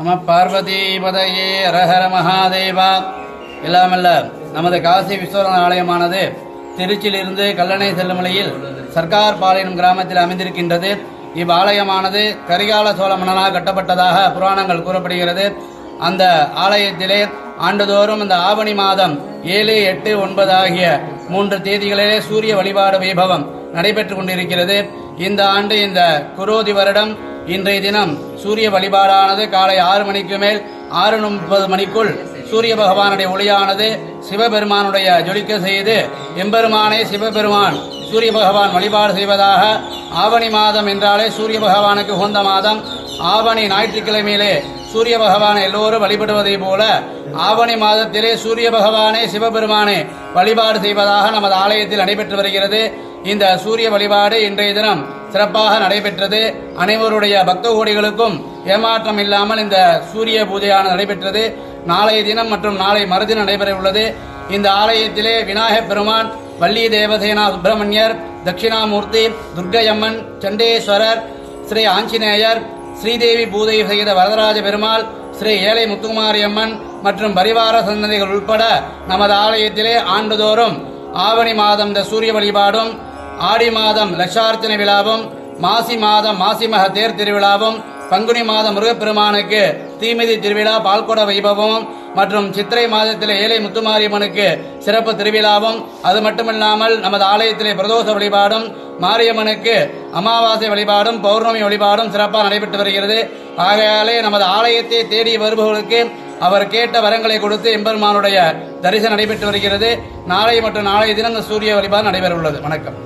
நம பார்வதி பதையே அரஹர மகாதேவா. எல்லாமல்ல நமது காசி விஸ்வநாத ஆலயமானது திருச்சியிலிருந்து கல்லணை செல்லும் வழியில் சர்க்கார் பாளையம் கிராமத்தில் அமைந்திருக்கின்றது. இவ்வாலயமானது கரிகால சோழ மன்னனால் கட்டப்பட்டதாக புராணங்கள் கூறப்படுகிறது. அந்த ஆலயத்திலே ஆண்டுதோறும் இந்த ஆவணி மாதம் ஏழு எட்டு ஒன்பது ஆகிய மூன்று தேதிகளிலே சூரிய வழிபாடு வைபவம் நடைபெற்று கொண்டிருக்கிறது. இந்த ஆண்டு இந்த குரோதி வருடம் இன்றைய தினம் சூரிய வழிபாடானது காலை ஆறு மணிக்கு மேல் ஆறு முப்பது மணிக்குள் சூரிய பகவானுடைய ஒளியானது சிவபெருமானுடைய ஜொலிக்க செய்து எம்பெருமானை சிவபெருமான் சூரிய பகவான் வழிபாடு செய்வதாக ஆவணி மாதம் என்றாலே சூரிய பகவானுக்கு உகந்த மாதம். ஆவணி ஞாயிற்றுக்கிழமையிலே சூரிய பகவானை எல்லோரும் வழிபடுவதை போல ஆவணி மாதத்திலே சூரிய பகவானே சிவபெருமானை வழிபாடு செய்வதாக நமது ஆலயத்தில் நடைபெற்று வருகிறது. இந்த சூரிய வழிபாடு இன்றைய தினம் சிறப்பாக நடைபெற்றது. அனைவருடைய பக்த கோடிகளுக்கும் ஏமாற்றம் இல்லாமல் இந்த சூரிய பூஜையானது நடைபெற்றது. நாளைய தினம் மற்றும் நாளை மறுதினம் நடைபெற உள்ளது இந்த ஆலயத்திலே விநாயகப் பெருமான் வள்ளி தேவசேனா சுப்பிரமணியர் தட்சிணாமூர்த்தி துர்கையம்மன் சண்டேஸ்வரர் ஸ்ரீ ஆஞ்சநேயர் ஸ்ரீதேவி பூதை செய்த வரதராஜ பெருமாள் ஸ்ரீ ஏழை முத்துக்குமாரியம்மன் மற்றும் பரிவார சந்ததிகள் உட்பட நமது ஆலயத்திலே ஆண்டுதோறும் ஆவணி மாதம் இந்த சூரிய வழிபாடும் ஆடி மாதம் லட்சார்ச்சனை விழாவும் மாசி மாதம் மாசிமக தேர் திருவிழாவும் பங்குனி மாதம் முருகப்பெருமானுக்கு தீமிதி திருவிழா பால்கோட வைபவமும் மற்றும் சித்திரை மாதத்தில் ஏழை முத்துமாரியம்மனுக்கு சிறப்பு திருவிழாவும் அது மட்டுமில்லாமல் நமது ஆலயத்திலே பிரதோஷ வழிபாடும் மாரியம்மனுக்கு அமாவாசை வழிபாடும் பௌர்ணமி வழிபாடும் சிறப்பாக நடைபெற்று வருகிறது. ஆகையாலே நமது ஆலயத்தை தேடி வருபவர்களுக்கு அவர் கேட்ட வரங்களை கொடுத்து எம்பெருமானுடைய தரிசனம் நடைபெற்று வருகிறது. நாளை மற்றும் நாளைய தினம் இந்த சூரிய வழிபாடு நடைபெற உள்ளது வணக்கம்.